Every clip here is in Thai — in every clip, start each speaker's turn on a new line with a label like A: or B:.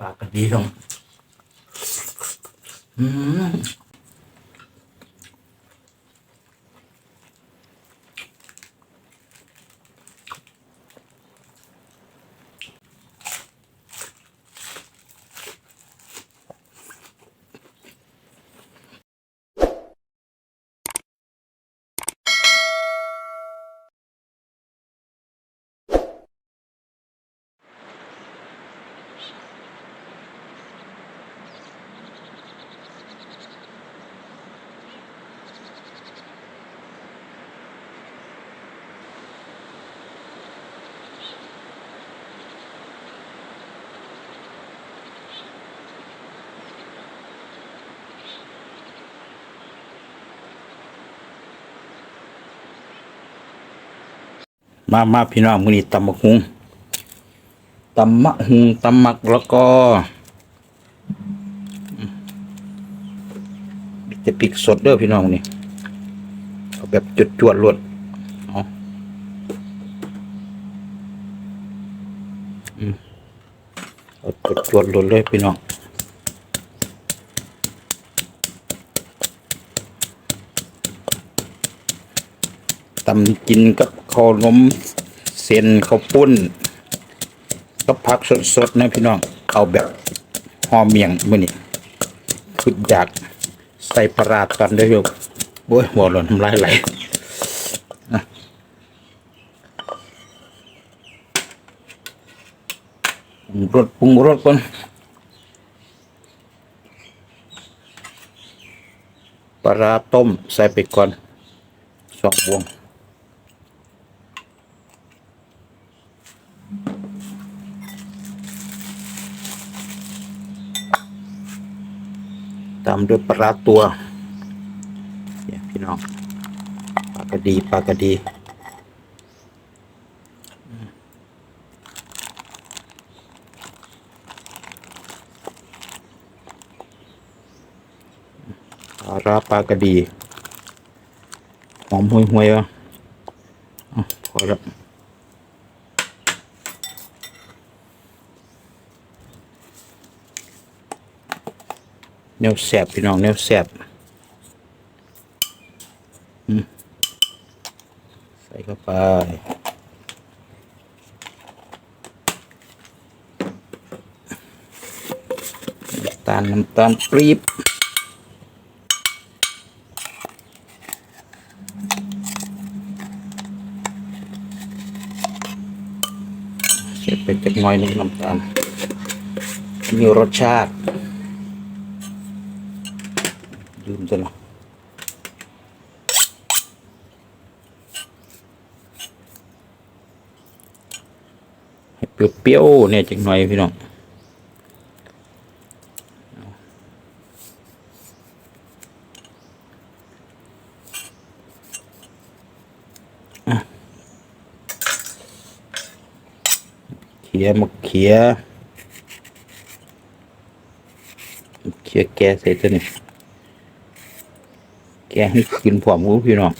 A: ปากกันดีตรงอืม มามาพี่น้องมื้อนี้ตำบักหุงตำมะหุงตำมักแล้วก็จะปิกสดเด้อพี่น้องนี่เอาแบบจุดจวดๆรวดเอาอืมเอาจุดจวดๆรวดเลยพี่น้องตำกินกับ ข้าวนมเส้นข้าวปุ้นก็ผักสดๆนะพี่น้องเอาแบบหอมเมียงมือนี้คืออยากใส่ปลาร้าตอนเดียวโอ้ยหัวหล่นทำลายไหลนะปรุงรสปรุงรสก่อนปลาร้าต้มใส่ไปก่อนสองบวง ตามด้วยปลาร้าตัวเนี่ยพี่น้องปลากระดีปลากระดีอืมปลาร้าปลากระดี หอมห่วยห่วยๆวะอะพอแล้ว แนวแสบพี่น้องแนวแสบใส่เข้าไปน้ำตาลน้ำตาลปรีบเสร็จไปจักน่อยนึงน้ำตาลมีรสชาติ มซะละให้เปรี้ยวๆเนี่ยจังหน่อยพี่น้องเขียมะเขียมะเขียแกใส่ตัวนี้ กให้กินผอมรู้พี่น้อง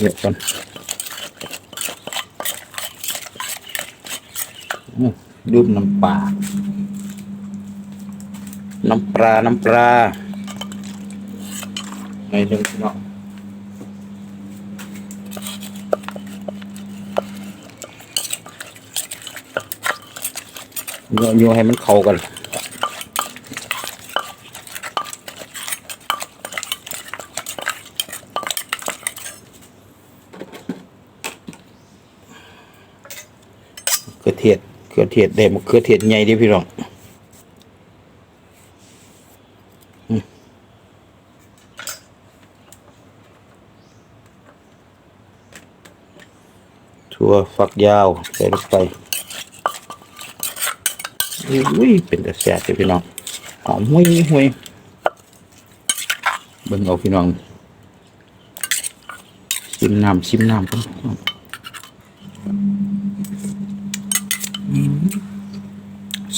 A: เยอะๆก่อนอืมดูน้ำปลา น้ำปลา น้ำปลาในหนึ่งพี่น้องโยๆให้มันเข้ากัน เขือเทียด เขือเทียดได้มะเขือเทียดใหญ่ดิพี่น้องถั่วฝักยาวใส่ลงไปอุ้ยเป็นแต่แซ่บเด้อพี่น้องหอมหุยหุยเบิ่งเอาพี่น้องชิมน้ำชิมน้ำกันแ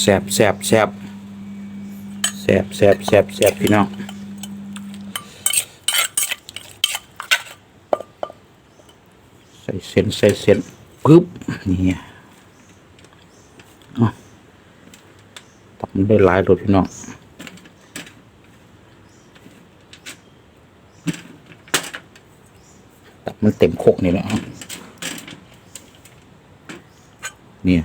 A: สบแสบแสบแสบแสบแสบแสบพี่น้องใส่เส้นใส่เส้นปึ๊บนี่เอาทำได้หลายรถพี่น้องตับมันเต็มโคกนี่แหละเนี่ย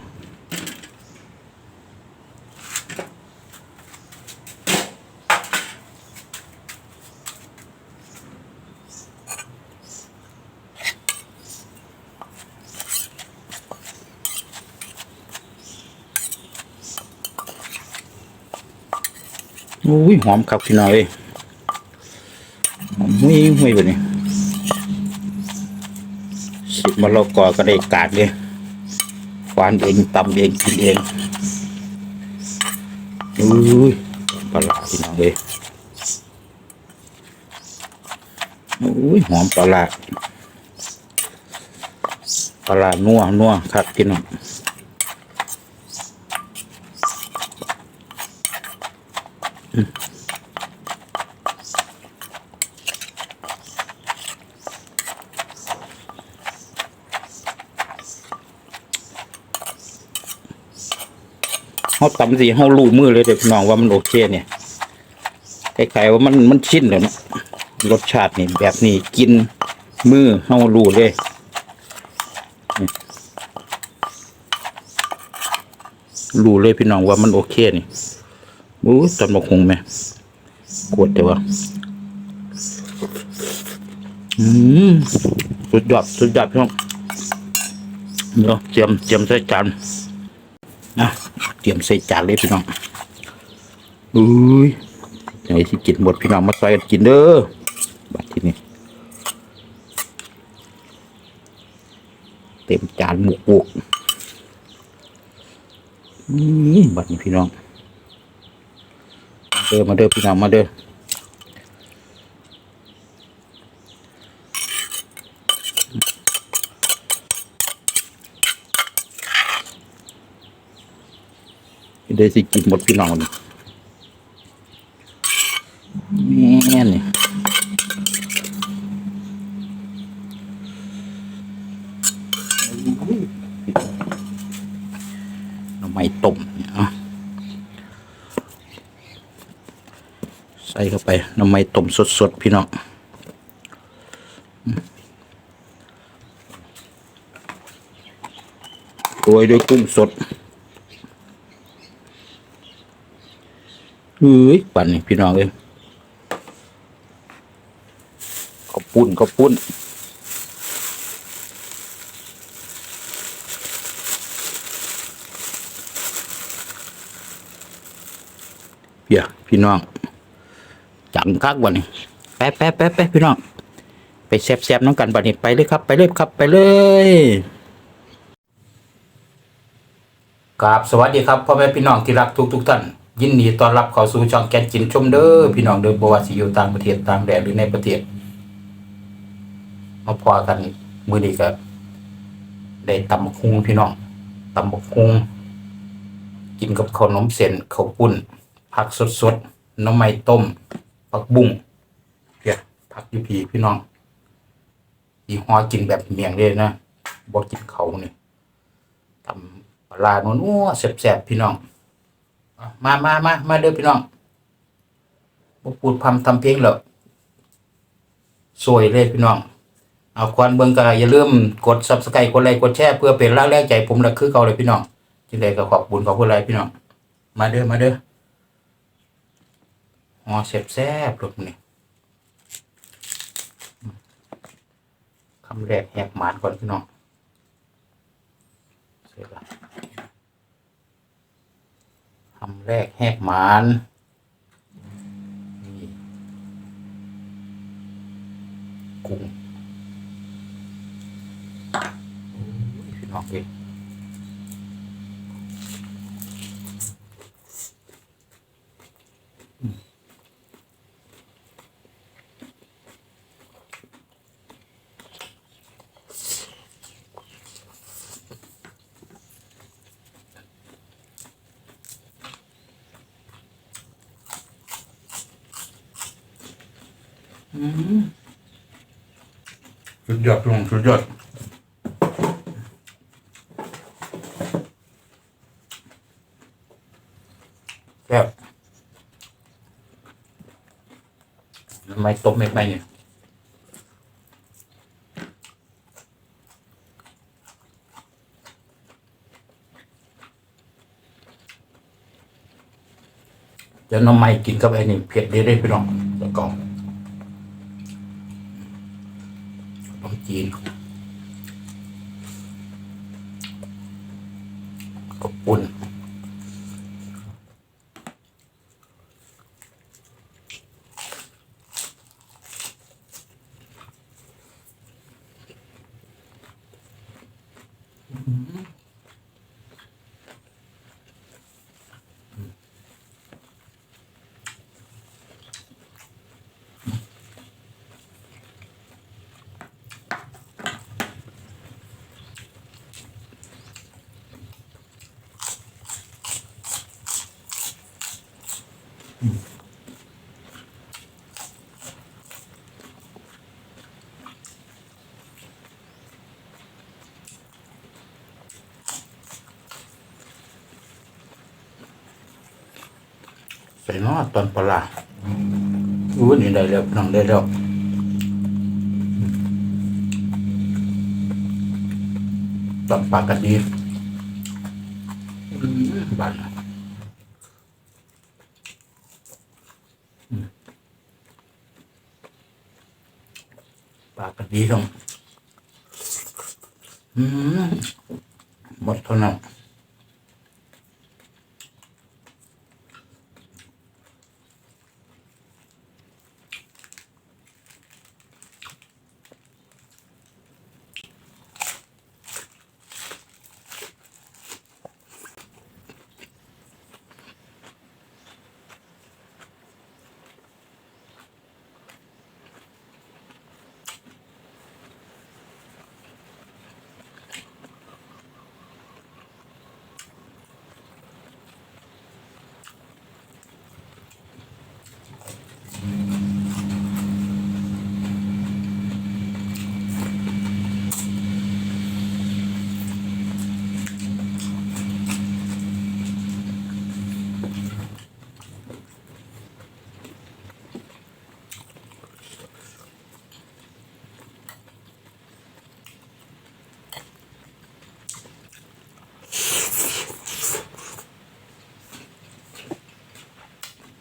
A: อุ้ยหอมครับพี่น้อยหอมหุยหุยแบบนี้สิบมะละกอก็ได้กาดเลยฟานเองตำเองกินเองอุ้ยปลาร้าพี่น้องเลยอุ้ยหอมปลาร้าปลาร้านัวนัวครับพี่น้อง เขาตำสิเขารู้มือเลยเด็กน้องว่ามันโอเคเนี่ยคล้ายๆว่ามันมันชินแล้วนะรสชาตินี่แบบนี้กินมือเขารู้เลยนี่รู้เลยพี่น้องว่ามันโอเคนี่อู้ตอนมาคงไหมกวดแต่ว่า อืมสุดยอดสุดยอดพี่น้องเดี๋ยวเตรียมเตรียมใส่จานนะ เตรียมใส่จานเลยพี่น้องอุ้ยไหนที่กินหมดพี่น้องมาใส่กันกินเด้อบัดที่นี่เต็มจานหมูปุกนี่บัดนี้พี่น้อง มาเด้อมาเด้อพี่น้องมาเด้อ เดี๋ยวสิกินหมดพี่น้องนี่แม่นี่น่อไม้ต้มเนี่ยเอาใส่เข้าไปน่อไม้ต้มสดๆ พี่น้องโรยด้วยกุ้งสด เฮ้ยปั่นนี่พี่น้องเอ้ยข้าปุ้นข้าปุ้นเพียพี่น้อง จังคักวันนี้แป๊ะแป๊ะแป๊ะแป๊ะพี่น้อง ไปแซบๆน้องกันบัดนี้ไปเลยครับ ไปเลยครับ ไปเลยครับสวัสดีครับพ่อแม่พี่น้องที่รักทุกทุกท่าน ยินดีต้อนรับเข้าสู่ช่องแกนจินชมเด้อพี่น้องเด้อบว่าสิอยู่ต่างประเทศต่างแดนหรือในประเทศมาพอกันมือนี้ก็ได้ตำบักคุงพี่น้องตำบักคุงกินกับข้าวนมเส้นข้าวปุ้นผักสดๆน้ำไม้ต้มผักบุ้งเพียผักยูพีพี่น้องอีหอกินแบบเมียงเลยนะบ่กินเขานี่ตำปลาร้านัวๆแซ่บๆพี่น้อง มามามามาเด้อพี่น้องบ่พูดพำทำเพลงแล้วสวยเลยพี่น้อง เอาควันเบิ่งก็อย่าลืมกด Subscribe กดไลค์กดแชร์เพื่อเป็นแรงแรงใจผมและคือเก่าเลยพี่น้องจังไดก็ขอบคุณขอบคุณหลายพี่น้อง มาเด้อมาเด้อหอแซ่บๆรถนี่คำแรกแหกหมานก่อนพี่น้องเสร็จและ คำแรกแหกหมานนี่กุ้งพี่น้องเอ้ย สุดยอดลุงสุดยอดแบบทำไมตบไม่ไปเนี่ยจะน้ำไม่กินกับไอ้นี่เผ็ดได้ได้พี่น้องแล้วก็ ใส่นอตอนปลาอู้นี่ได้แล้วพี่งได้แล้วตอนปลากระดีอืมบานอืมป อืมหมดเท่านั้น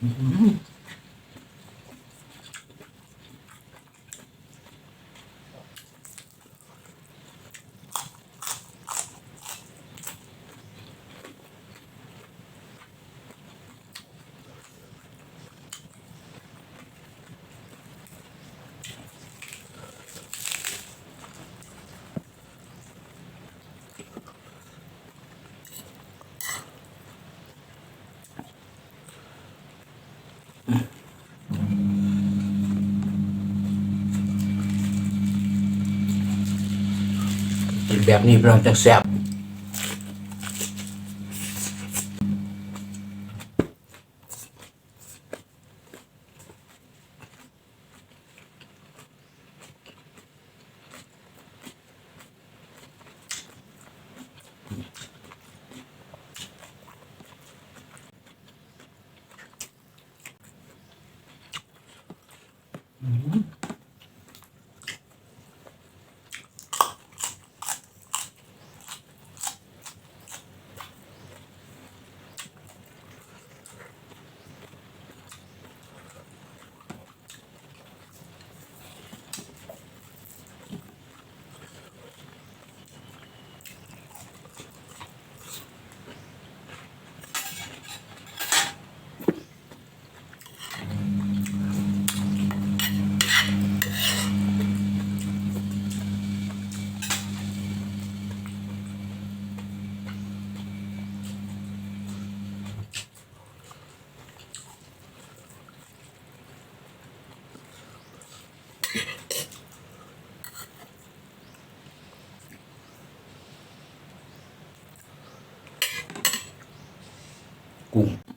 A: กิ นแบ บ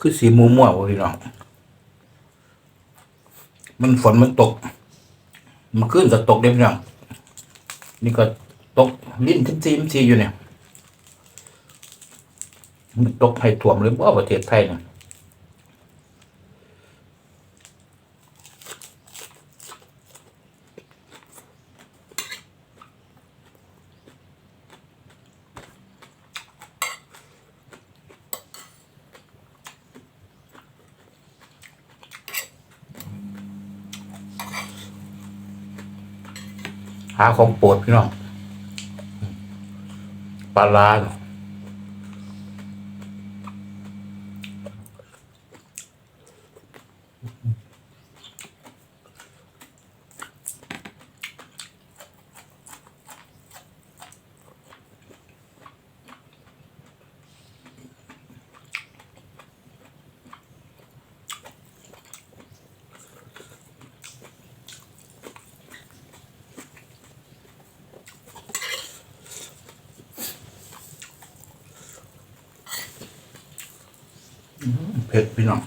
A: คือสีมัวมัวๆวะพี่น้องมันฝนมันตก มันขึ้นก็ตกเด้พี่น้องนี่ก็ตกลิ้นทิมซีมซีอยู่เนี่ยมันตกให้ถ่วมเลยว่าประเทศไทยเนี่ย หาของโปรดพี่น้องปลาลาเนาะ เผ็ดพี่น้อง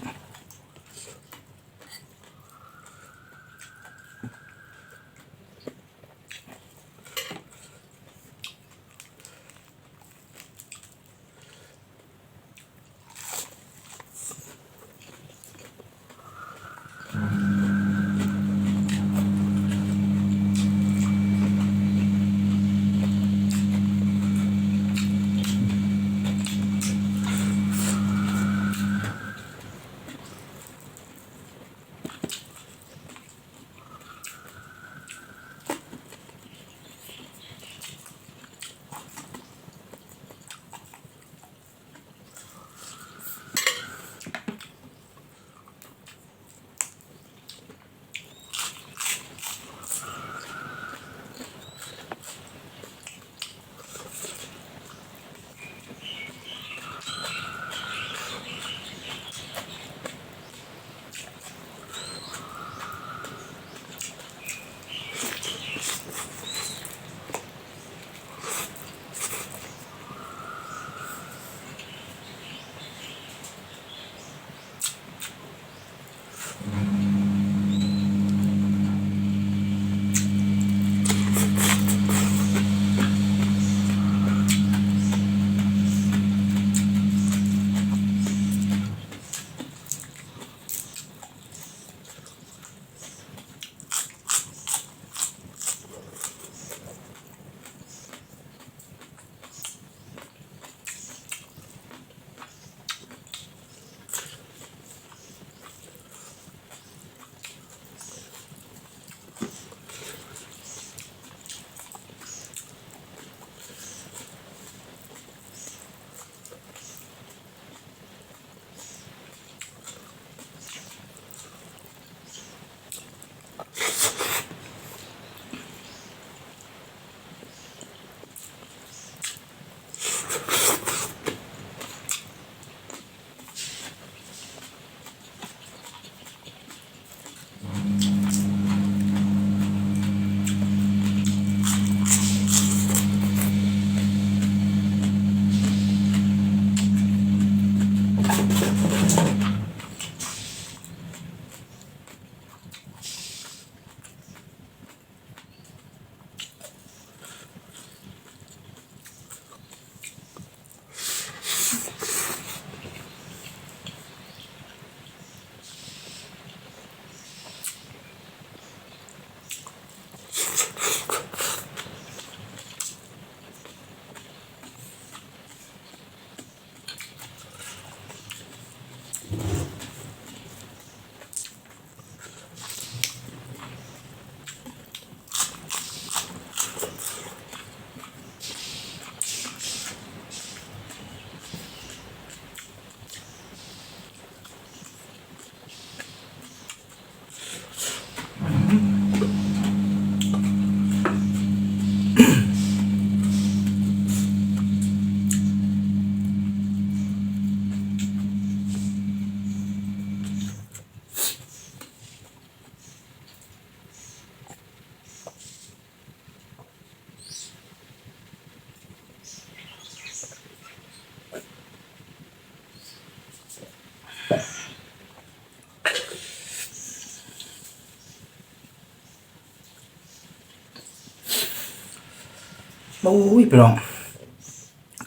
A: โอ้ยพี่น้อง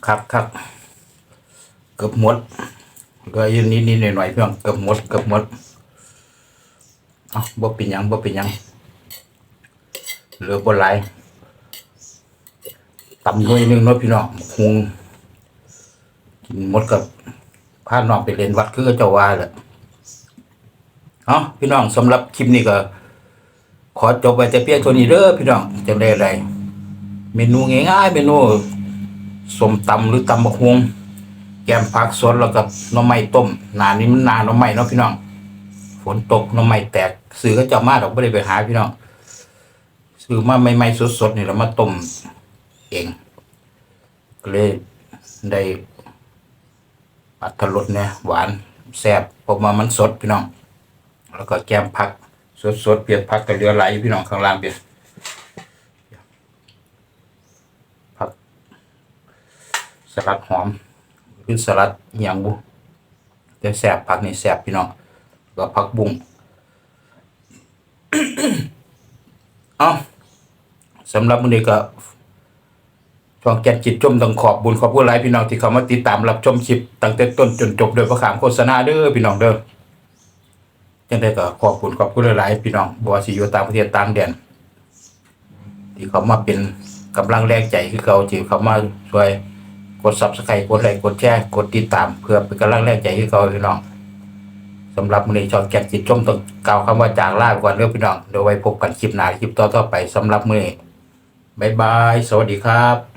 A: ครับครับเกือบหมดเหลืออยู่นิดนิดหน่อยหน่อยๆพี่น้องเกือบหมดเกือบหมดเอาบ่เป็นยังบ่เป็นยังเหลือบ่หลายตำหน่วยหนึงเนาะพี่น้องคงกินหมดกับพาน้องไปเรียนวัดคือเจ้าว่าแหละเอาพี่น้องสำหรับคลิปนี้ก็ ขอจบไว้แต่เพียงเท่านี้เด้อพี่น้องจะได้อะไร เมนูง่ายๆเมนูสมตำหรือตำบักฮวงแกมผักสดแล้วกับน่อไม้ต้มหนานี้มันหนาหน่อไม้เนาะพี่น้อง ฝนตกน่อไม้แตกซื้อก็จะมาดอกไม่ได้ไปหาพี่น้องซื้อมาใหม่ๆสดๆนี่แล้วมาต้มเองก็เลยได้อัตรสเนี่ยหวานแซ่บพราะว่ามันสดพี่น้อง แล้วก็แกมผักสดๆเปลี่ยนผักกับเรือไหลพี่น้องข้างล่างเปลี่ยน ผักส ลัดหอมหรือสลัดอหย่างบุแต่แสบผักนี่แสบพี่น้องแล้วผักบุ้งเอาสำหรับมื้อนี้ก็ช่องแกนจิตจมต้องขอบบุญขอบคุณหลายพี่น้องที่เข้ามาติดตามรับชมคลิปตั้งแต่ต้นจนจบโดยประขามโฆษณาเด้อพี่น้องเด้อจังได้ก็ขอบคุณขอบคุณหลายพี่น้องบ่ว่าสิอยู่ต่างประเทศต่างแดนที่เขามาเป็นกำลังแรงใจคือเขาที่เขามาช่วย กดซับสไครต์กดไลค์กดแชร์กดติดตามเพื่อเป็นกำลังแรงใจให้เขาพี่น้องสำหรับมือนี้ช่องแกะจิตจมต้องกล่าวคำว่าจากลาก่อนเด้อพี่น้องเดี๋ยวไว้พบกันคลิปหน้าคลิปต่อๆไปสำหรับมือนี้บายบาย สวัสดีครับ